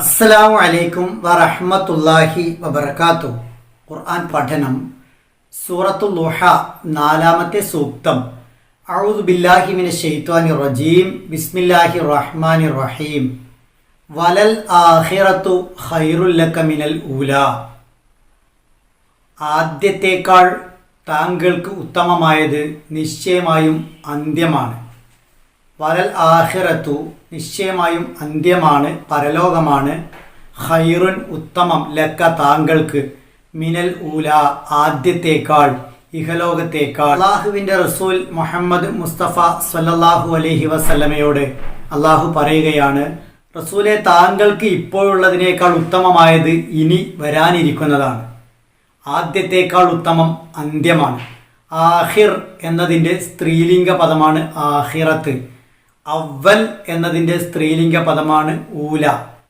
അസ്സലാമു അലൈക്കും വറഹ്മത്തുള്ളാഹി വബർക്കാത്തു ഖുർആൻ പഠനം സൂറത്തു ലുഹ നാലാമത്തെ സൂക്തം. അഊദു ബില്ലാഹി ശൈത്വാനിർ റജീം. ബിസ്മില്ലാഹിർ റഹ്മാനിർ റഹീം. വലൽ ആഖിറത്തു ഖൈറുൽ ലക മിനൽ ഊല. ആദ്യത്തേക്കാൾ താങ്കൾക്ക് ഉത്തമമായത് നിശ്ചയമായും അന്ത്യമാണ്. വലൽ ആഹിറത്തു നിശ്ചയമായും അന്ത്യമാണ് പരലോകമാണ്. ഹൈറുൻ ഉത്തമം ലക്ക താങ്കൾക്ക് മിനൽ ഊല ആദ്യത്തേക്കാൾ ഇഹലോകത്തേക്കാൾ. അള്ളാഹുവിന്റെ റസൂൽ മുഹമ്മദ് മുസ്തഫ സല്ലല്ലാഹു അലൈഹി വസല്ലമയോട് അള്ളാഹു പറയുകയാണ് റസൂലെ താങ്കൾക്ക് ഇപ്പോഴുള്ളതിനേക്കാൾ ഉത്തമമായത് ഇനി വരാനിരിക്കുന്നതാണ്. ആദ്യത്തേക്കാൾ ഉത്തമം അന്ത്യമാണ്. ആഹിർ എന്നതിന്റെ സ്ത്രീലിംഗ പദമാണ് ആഹിറത്ത് അവൽ എന്നതിന്റെ സ്ത്രീലിംഗ പദമാണ് ഊല.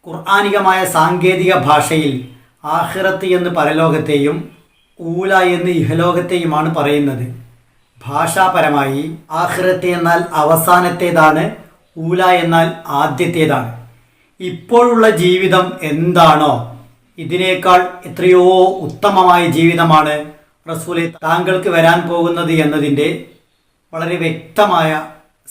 ഖുർആാനികമായ സാങ്കേതിക ഭാഷയിൽ ആഹിറത്ത് എന്ന് പരലോകത്തെയും ഊല എന്ന് ഇഹലോകത്തെയുമാണ് പറയുന്നത്. ഭാഷാപരമായി ആഹിറത്ത് എന്നാൽ അവസാനത്തേതാണ് ഊല എന്നാൽ ആദ്യത്തേതാണ്. ഇപ്പോഴുള്ള ജീവിതം എന്താണോ ഇതിനേക്കാൾ എത്രയോ ഉത്തമമായ ജീവിതമാണ് റസൂലെ താങ്കൾക്ക് വരാൻ പോകുന്നത് എന്നതിന്റെ വളരെ വ്യക്തമായ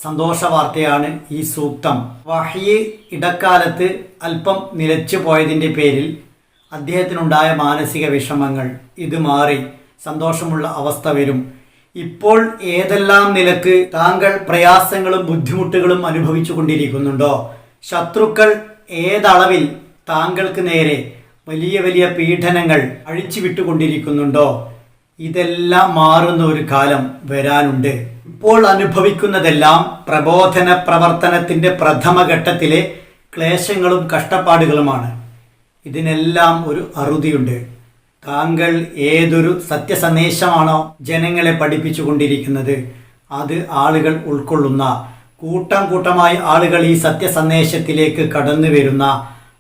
സന്തോഷ വാർത്തയാണ് ഈ സൂക്തം. വഹിയെ ഇടക്കാലത്ത് അല്പം നിലച്ചു പോയതിന്റെ പേരിൽ അദ്ദേഹത്തിനുണ്ടായ മാനസിക വിഷമങ്ങൾ. ഇത് മാറി. സന്തോഷമുള്ള അവസ്ഥ വരും. ഇപ്പോൾ ഏതെല്ലാം നിലയ്ക്ക് താങ്കൾ പ്രയാസങ്ങളും ബുദ്ധിമുട്ടുകളും അനുഭവിച്ചു കൊണ്ടിരിക്കുന്നുണ്ടോ? ശത്രുക്കൾ ഏതളവിൽ താങ്കൾക്ക് നേരെ വലിയ വലിയ പീഡനങ്ങൾ അഴിച്ചു വിട്ടുകൊണ്ടിരിക്കുന്നുണ്ടോ? ഇതെല്ലാം മാറുന്ന ഒരു കാലം വരാനുണ്ട്. ഇപ്പോൾ അനുഭവിക്കുന്നതെല്ലാം പ്രബോധന പ്രവർത്തനത്തിന്റെ പ്രഥമഘട്ടത്തിലെ ക്ലേശങ്ങളും കഷ്ടപ്പാടുകളുമാണ്. ഇതിനെല്ലാം ഒരു അറുതിയുണ്ട്. താങ്കൾ ഏതൊരു സത്യസന്ദേശമാണോ ജനങ്ങളെ പഠിപ്പിച്ചു കൊണ്ടിരിക്കുന്നത് അത് ആളുകൾ ഉൾക്കൊള്ളുന്ന കൂട്ടം കൂട്ടമായി ആളുകൾ ഈ സത്യസന്ദേശത്തിലേക്ക് കടന്നു വരുന്ന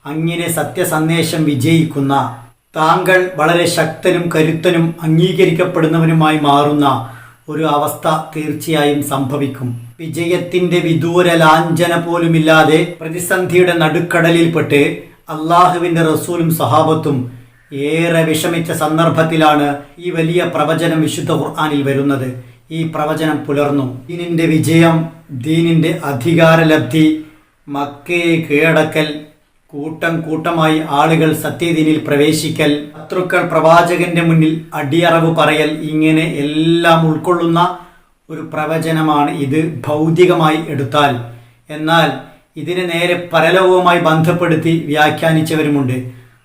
അങ്ങനെ സത്യസന്ദേശം വിജയിക്കുന്ന താങ്കൾ വളരെ ശക്തനും കരുത്തനും അംഗീകരിക്കപ്പെടുന്നവനുമായി മാറുന്ന ഒരു അവസ്ഥ തീർച്ചയായും സംഭവിക്കും. വിജയത്തിന്റെ വിദൂര ലാഞ്ചന പോലുമില്ലാതെ പ്രതിസന്ധിയുടെ നടുക്കടലിൽപ്പെട്ട് അള്ളാഹുവിന്റെ റസൂലും സഹാബത്തും ഏറെ വിഷമിച്ച സന്ദർഭത്തിലാണ് ഈ വലിയ പ്രവചനം വിശുദ്ധ ഖുർആാനിൽ വരുന്നത്. ഈ പ്രവചനം പുലർന്നു. ദീനിന്റെ വിജയം ദീനിന്റെ അധികാരലബ്ധി മക്കയെ കീഴടക്കൽ കൂട്ടം കൂട്ടമായി ആളുകൾ സത്യദീനിൽ പ്രവേശിക്കൽ. ശത്രുക്കൾ പ്രവാചകന്റെ മുന്നിൽ അടിയറവ് പറയൽ ഇങ്ങനെ എല്ലാം ഉൾക്കൊള്ളുന്ന ഒരു പ്രവചനമാണ് ഇത് ഭൗതികമായി എടുത്താൽ. എന്നാൽ ഇതിനെ നേരെ പരലോകവുമായി ബന്ധപ്പെടുത്തി വ്യാഖ്യാനിച്ചവരുമുണ്ട്.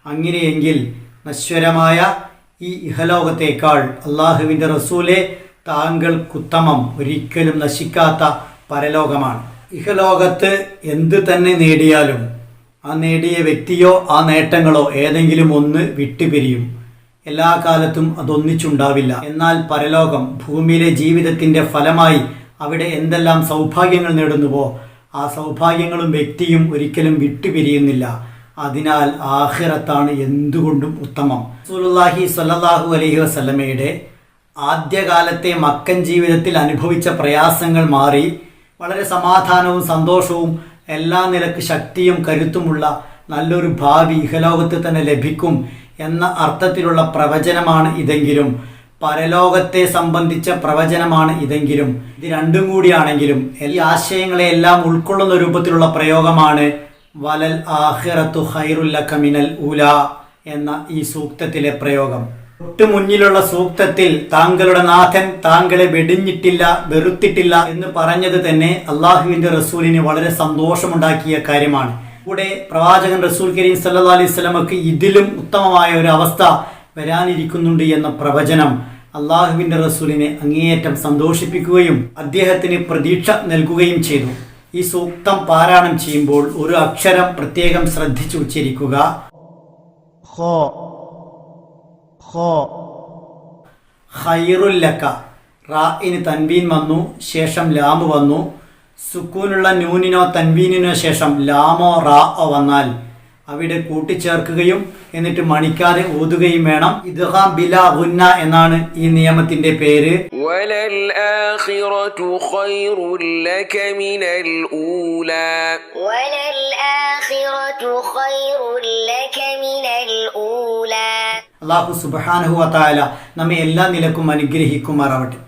അങ്ങനെയെങ്കിൽ നശ്വരമായ ഈ ഇഹലോകത്തേക്കാൾ അള്ളാഹുവിന്റെ റസൂലെ താങ്കൾക്കുത്തമം ഒരിക്കലും നശിക്കാത്ത പരലോകമാണ്. ഇഹലോകത്ത് എന്ത് തന്നെ നേടിയാലും ആ നേടിയ വ്യക്തിയോ ആ നേട്ടങ്ങളോ ഏതെങ്കിലും ഒന്ന് വിട്ടുപിരിയും. എല്ലാ കാലത്തും അതൊന്നിച്ചുണ്ടാവില്ല. എന്നാൽ പരലോകം ഭൂമിയിലെ ജീവിതത്തിന്റെ ഫലമായി അവിടെ എന്തെല്ലാം സൗഭാഗ്യങ്ങൾ നേടുന്നുവോ ആ സൗഭാഗ്യങ്ങളും വ്യക്തിയും ഒരിക്കലും വിട്ടുപിരിയുന്നില്ല. അതിനാൽ ആഹിറത്താണ് എന്തുകൊണ്ടും ഉത്തമം. സുലുല്ലാഹി സല്ലാഹു അലഹി വസ്ലമയുടെ ആദ്യകാലത്തെ മക്കൻ ജീവിതത്തിൽ അനുഭവിച്ച പ്രയാസങ്ങൾ മാറി വളരെ സമാധാനവും സന്തോഷവും എല്ലാ നിലയ്ക്ക് ശക്തിയും കരുത്തുമുള്ള നല്ലൊരു ഭാവി ഇഹലോകത്ത് തന്നെ ലഭിക്കും എന്ന അർത്ഥത്തിലുള്ള പ്രവചനമാണ് ഇതെങ്കിലും. പരലോകത്തെ സംബന്ധിച്ച പ്രവചനമാണ് ഇതെങ്കിലും. ഇത് രണ്ടും കൂടിയാണെങ്കിലും ഈ ആശയങ്ങളെ എല്ലാം ഉൾക്കൊള്ളുന്ന രൂപത്തിലുള്ള പ്രയോഗമാണ് വലൽ ആഹിറത്തു ഹൈറുല്ല കമിനൽ ഉല എന്ന ഈ സൂക്തത്തിലെ പ്രയോഗം. തൊട്ടു മുന്നിലുള്ള സൂക്തത്തിൽ താങ്കളുടെ നാഥൻ താങ്കളെ വെടിഞ്ഞിട്ടില്ല വെറുത്തിട്ടില്ല എന്ന് പറഞ്ഞത് തന്നെ അള്ളാഹുവിന്റെ റസൂലിന് വളരെ സന്തോഷമുണ്ടാക്കിയ കാര്യമാണ്. കൂടെ പ്രവാചകൻ റസൂൽ കരീം സല്ലാ അലൈഹി സ്വലമക്ക് ഇതിലും ഉത്തമമായ ഒരു അവസ്ഥ വരാനിരിക്കുന്നുണ്ട് എന്ന പ്രവചനം അള്ളാഹുവിന്റെ റസൂലിനെ അങ്ങേയറ്റം സന്തോഷിപ്പിക്കുകയും അദ്ദേഹത്തിന് പ്രതീക്ഷ നൽകുകയും ചെയ്തു. ഈ സൂക്തം പാരായണം ചെയ്യുമ്പോൾ ഒരു അക്ഷരം പ്രത്യേകം ശ്രദ്ധിച്ചു ഉച്ചരിക്കുക ഹോ ഹൈറുല്ലക്ക റാഇന് തൻവീൻ വന്നു ശേഷം ലാമ് വന്നു. സുക്കൂനുള്ള നൂനിനോ തൻവീനിനോ ശേഷം ലാമോ റാ വന്നാൽ അവിടെ കൂട്ടിച്ചേർക്കുകയും എന്നിട്ട് മണിക്കാതെ ഊതുകയും വേണം. ഇദ്ഹാം ബില എന്നാണ് ഈ നിയമത്തിന്റെ പേര്. ഖൈറുൽ അള്ളാഹു സുബാനഹു വത്തായ നമ്മെ എല്ലാ നിലക്കും അനുഗ്രഹിക്കുമാറാവട്ടെ.